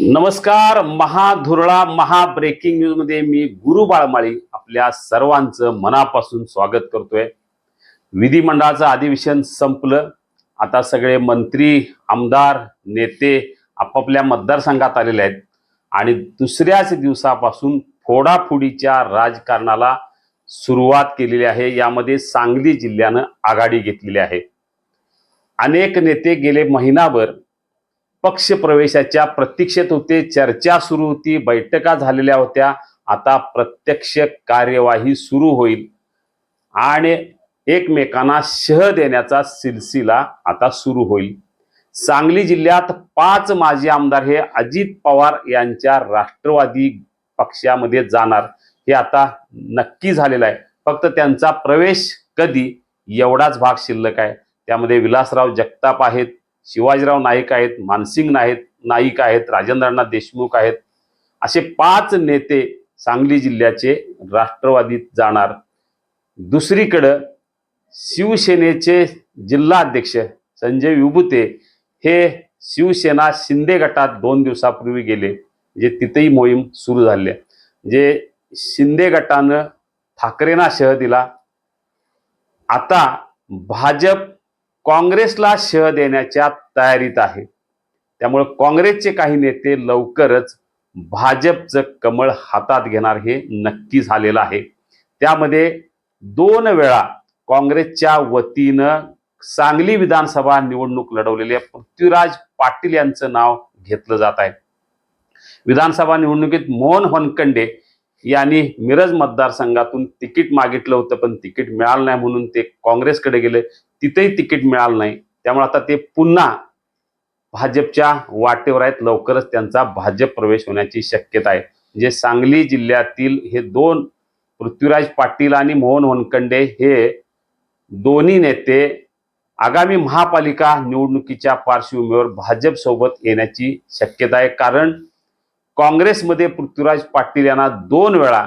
नमस्कार महाधुरळा महा ब्रेकिंग न्यूजमध्ये मी गुरु बाळमाळी आपल्या सर्वांचं मनापासून स्वागत करतोय. विधिमंडळाचं अधिवेशन संपलं. आता सगळे मंत्री आमदार नेते आपापल्या मतदारसंघात आलेले आहेत. आणि दुसऱ्याच दिवसापासून फोडाफोडीच्या राजकारणाला सुरुवात केलेली आहे. यामध्ये सांगली जिल्ह्यानं आघाडी घेतलेली आहे. अनेक नेते गेले महिनाभर पक्ष प्रवेशाच्या प्रतीक्षेत होते चर्चा सुरू होती बैठका झालेल्या होत्या. आता प्रत्यक्ष कार्यवाही सुरू होईल. आणि एकमेकांना शह देण्याचा सिलसिला आता सुरू होईल. सांगली जिल्ह्यात पाच माजी आमदार हे अजित पवार यांच्या राष्ट्रवादी पक्षामध्ये जाणार. हे आता नक्की झालेलं आहे. फक्त त्यांचा प्रवेश कधी? एवढाच भाग शिल्लक आहे. त्यामध्ये विलासराव जगताप आहेत. शिवाजीराव नाईक आहेत मानसिंग नाईक नाईक आहेत राजेंद्रनाथ देशमुख आहेत असे पाच नेते सांगली जिल्ह्याचे राष्ट्रवादीत जाणार. दुसरीकडं शिवसेनेचे जिल्हाध्यक्ष संजय विभूते हे शिवसेना शिंदे गटात दोन दिवसापूर्वी गेले जे तिथेही मोहीम सुरू झाली. जे शिंदे गटानं ठाकरेंना शह दिला. आता भाजप काँग्रेसला शह देण्याच्या तयारीत आहे. त्यामुळे काँग्रेसचे काही नेते लवकरच भाजपचं कमळ हातात घेणार हे नक्की झालेलं आहे. त्यामध्ये दोन वेळा काँग्रेसच्या वतीनं सांगली विधानसभा निवडणूक लढवलेल्या पृथ्वीराज पाटील यांचं नाव घेतलं जात आहे. विधानसभा निवडणुकीत मोहन होनकंडे यांनी मिरज मतदारसंघातून तिकीट मागितलं होतं पण तिकीट मिळालं नाही म्हणून ते काँग्रेसकडे गेले. तिथेही तिकीट मिळालं नाही. त्यामुळे आता ते पुन्हा भाजपच्या वाटेवर आहेत. लवकरच त्यांचा भाजप प्रवेश होण्याची शक्यता आहे. म्हणजे सांगली जिल्ह्यातील हे दोन पृथ्वीराज पाटील आणि मोहन होनकंडे हे दोन्ही नेते आगामी महापालिका निवडणुकीच्या पार्श्वभूमीवर भाजपसोबत येण्याची शक्यता आहे. कारण काँग्रेसमध्ये पृथ्वीराज पाटील यांना दोन वेळा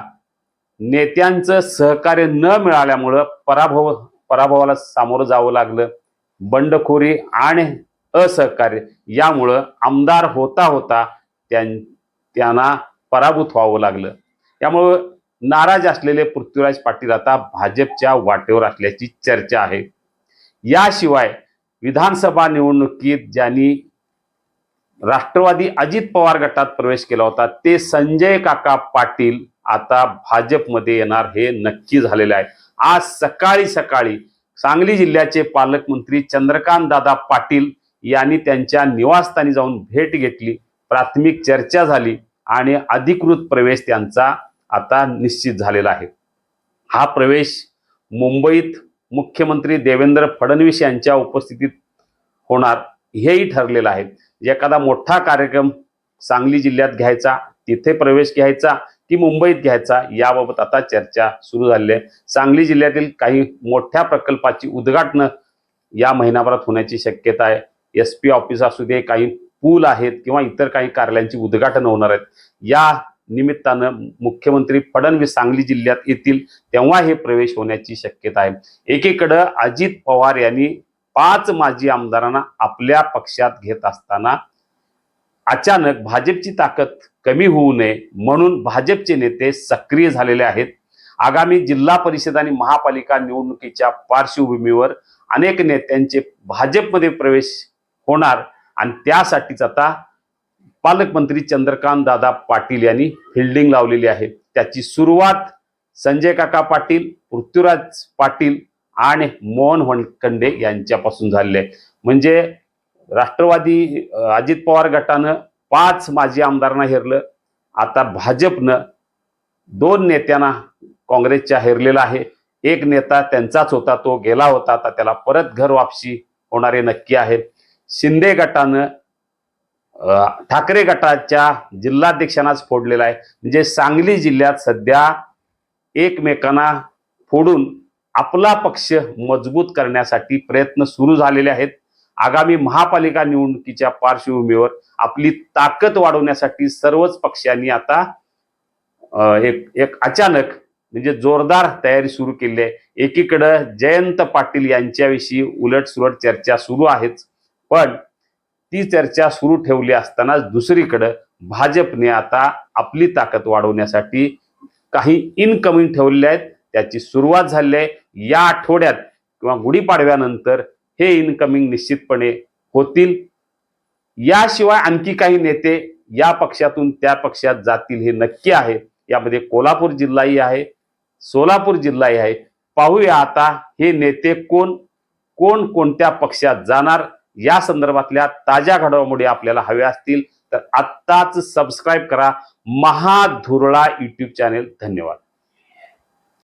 नेत्यांचं सहकार्य न मिळाल्यामुळं पराभव पराभवाला सामोरं जावं लागलं. बंडखोरी आणि असहकार्य यामुळं आमदार होता होता त्यां त्यांना पराभूत व्हावं लागलं. त्यामुळं नाराज असलेले पृथ्वीराज पाटील आता भाजपच्या वाटेवर असल्याची चर्चा आहे. याशिवाय विधानसभा निवडणुकीत ज्यांनी राष्ट्रवादी अजित पवार गटात प्रवेश केला होता ते संजय काका पाटील आता भाजपमध्ये येणार हे नक्की झालेले आहे. आज सकाळी सकाळी सांगली जिल्ह्याचे पालकमंत्री चंद्रकांत दादा पाटील यांनी त्यांच्या निवासस्थानी जाऊन भेट घेतली प्राथमिक चर्चा झाली आणि अधिकृत प्रवेश त्यांचा आता निश्चित झालेला आहे. हा प्रवेश मुंबईत मुख्यमंत्री देवेंद्र फडणवीस यांच्या उपस्थितीत होणार हेही ठरलेलं आहे. एखादा मोठा कार्यक्रम सांगली जिल्ह्यात घ्यायचा तिथे प्रवेश घ्यायचा ती मुंबईत घ्यायचा. याबाबत आता चर्चा सुरू झाली आहे. सांगली जिल्ह्यातील काही मोठ्या प्रकल्पाची उद्घाटनं या महिनाभरात होण्याची शक्यता आहे. एस पी ऑफिस असू दे काही पूल आहेत किंवा इतर काही कार्यालयांची उद्घाटन होणार आहेत. या निमित्तानं मुख्यमंत्री फडणवीस सांगली जिल्ह्यात येतील तेव्हा हे प्रवेश होण्याची शक्यता आहे. एकीकडं अजित पवार यांनी पाच माजी आमदारांना आपल्या पक्षात घेत असताना अचानक भाजपची ताकद कमी होऊ नये म्हणून भाजपचे नेते सक्रिय झालेले आहेत. आगामी जिल्हा परिषद आणि महापालिका निवडणुकीच्या पार्श्वभूमीवर अनेक नेत्यांचे भाजपमध्ये प्रवेश होणार आणि त्यासाठीच आता पालकमंत्री चंद्रकांत दादा पाटील यांनी फिल्डिंग लावलेली आहे. त्याची सुरुवात संजय काका पाटील पृथ्वीराज पाटील आणि मोहन होणकंडे यांच्यापासून झालेले आहे. म्हणजे राष्ट्रवादी अजित पवार गटानं पाच माजी आमदारांना हेरलं. आता भाजपनं दोन नेत्यांना काँग्रेसच्या हेरलेला आहे. एक नेता त्यांचाच होता तो गेला होता. आता त्याला परत घर वापसी होणारे नक्की आहे शिंदे गटानं ठाकरे गटाच्या जिल्हाध्यक्षांनाच फोडलेला आहे. म्हणजे सांगली जिल्ह्यात सध्या एकमेकांना फोडून आपला पक्ष मजबूत करण्यासाठी प्रयत्न सुरू झालेले आहेत. आगामी महापालिका निवडणुकीच्या पार्श्वभूमीवर आपली ताकद वाढवण्यासाठी सर्वच पक्षांनी आता एक एक अचानक म्हणजे जोरदार तयारी सुरू केली आहे. एकीकडं जयंत पाटील यांच्याविषयी उलटसुलट चर्चा सुरू आहेच पण ती चर्चा सुरू ठेवली असतानाच दुसरीकडं भाजपने आता आपली ताकद वाढवण्यासाठी काही इनकमिंग ठेवलेले आहेत. त्याची सुरुवात झाली आहे. या आठवड्यात किंवा गुढीपाडव्यानंतर हे इनकमिंग निश्चितपणे होतील. याशिवाय आणखी काही नेते या पक्षातून त्या पक्षात जातील हे नक्की आहे. यामध्ये कोल्हापूर जिल्हाही आहे सोलापूर जिल्हाही आहे. पाहूया आता हे नेते कोण कोण कोणत्या पक्षात जाणार? या संदर्भातल्या ताज्या घडामोडी आपल्याला हव्या असतील. तर आत्ताच सबस्क्राईब करा. महाधुरळा युट्यूब चॅनेल धन्यवाद.